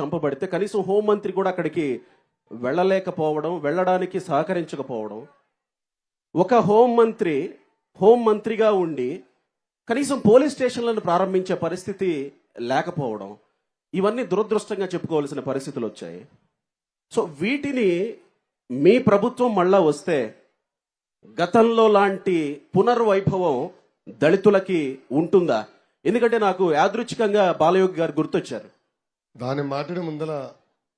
చంపబడితే కనీసం హోంమంత్రి కూడా అక్కడికి వెళ్ళలేకపోవడం వెళ్ళడానికి సహకరించకపోవడం. ఒక హోంమంత్రి హోంమంత్రిగా ఉండి కనీసం పోలీస్ స్టేషన్లను ప్రారంభించే పరిస్థితి లేకపోవడం ఇవన్నీ దురదృష్టంగా చెప్పుకోవాల్సిన పరిస్థితులు వచ్చాయి. సో వీటిని మీ ప్రభుత్వం మళ్ళా వస్తే గతంలో లాంటి పునర్వైభవం దళితులకి ఉంటుందా? ఎందుకంటే నాకు యాదృచ్ఛికంగా బాలయోగి గారు గుర్తొచ్చారు. దాన్ని మాట్లాడే ముందల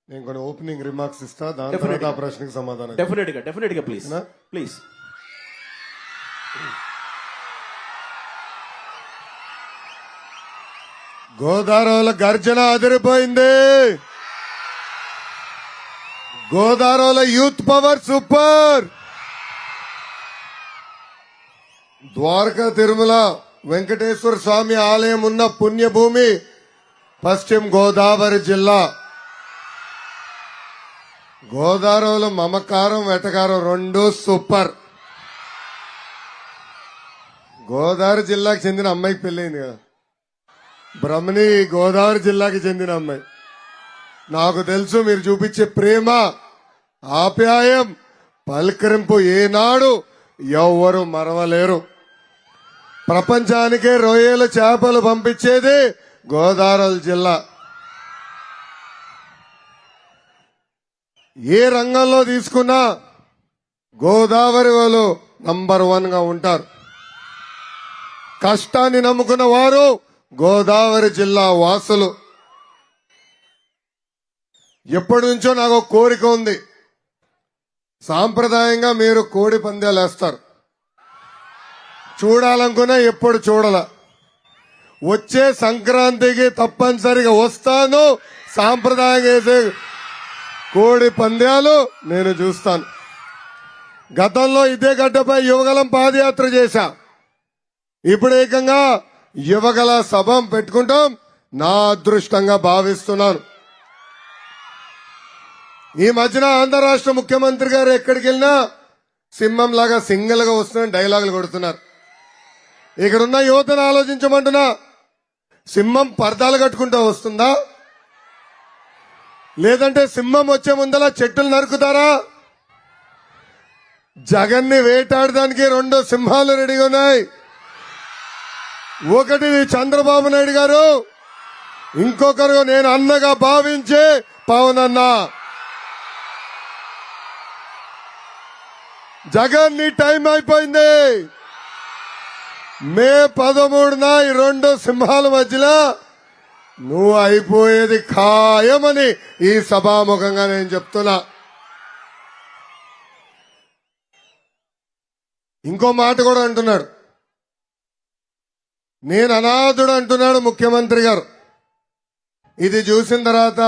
నేను కొన్ని ఓపెనింగ్ రిమార్క్స్ ఇస్తా దాని. తర్వాత ఆ ప్రశ్నకి సమాధానం డెఫినెట్గా డెఫినెట్గా ప్లీజ్? ప్లీజ్ గోదావరిలో గర్జన అదిరిపోయింది. గోదావరిలో youth power super. Dwaraka Tirumala Venkateswara Swamy ఆలయం ఉన్న పుణ్యభూమి పశ్చిమ గోదావరి జిల్లా గోదావరిలో మమకారం వెటకారం రెండు సూపర్. గోదావరి జిల్లాకు చెందిన అమ్మాయికి పెళ్ళైంది కదా. బ్రహ్మణి గోదావరి జిల్లాకి చెందిన అమ్మాయి. నాకు తెలుసు మీరు చూపించే ప్రేమ ఆప్యాయం పలకరింపు ఏనాడు ఎవ్వరు మరవలేరు. ప్రపంచానికే రొయ్యలు చేపలు పంపించేది గోదావరి జిల్లా. ఏ రంగంలో తీసుకున్నా గోదావరి వాళ్ళు నంబర్ వన్గా ఉంటారు. కష్టాన్ని నమ్ముకున్న వారు గోదావరి జిల్లా వాసులు. ఎప్పటి నుంచో నాకు కోరిక ఉంది. సాంప్రదాయంగా మీరు కోడి పందాలు వేస్తారు. చూడాలనుకున్నా ఎప్పుడు చూడాల. వచ్చే సంక్రాంతికి తప్పనిసరిగా వస్తాను. సాంప్రదాయంగా వేసే కోడి పంద్యాలు నేను చూస్తాను. గతంలో ఇదే గడ్డపై యువగలం పాదయాత్ర చేశా. ఇప్పుడు ఏకంగా యువగల సభ పెట్టుకుంటాం. నా అదృష్టంగా భావిస్తున్నాను. ఈ మధ్యన ఆంధ్ర రాష్ట్ర ముఖ్యమంత్రి గారు ఎక్కడికి వెళ్ళినా సింహం లాగా సింగిల్గా వస్తున్న డైలాగులు కొడుతున్నారు. ఇక్కడున్న యువతను ఆలోచించమంటున్నా. సింహం పర్దాలు కట్టుకుంటూ వస్తుందా? లేదంటే సింహం వచ్చే ముందల చెట్టులు నరుకుతారా? జగన్ని వేటాడడానికి రెండు సింహాలు రెడీగా ఉన్నాయి. ఒకటి చంద్రబాబు నాయుడు గారు ఇంకొకరు నేను అన్నగా భావించే పవన్ అన్న జగన్ నీ టైం అయిపోయింది. మే పదమూడున ఈ రెండు సింహాల మధ్యలో నువ్వు అయిపోయేది ఖాయమని ఈ సభాముఖంగా నేను చెప్తున్నా. ఇంకో మాట కూడా అంటున్నాడు. నేను అనాథుడు అంటున్నాడు ముఖ్యమంత్రి గారు. ఇది చూసిన తర్వాత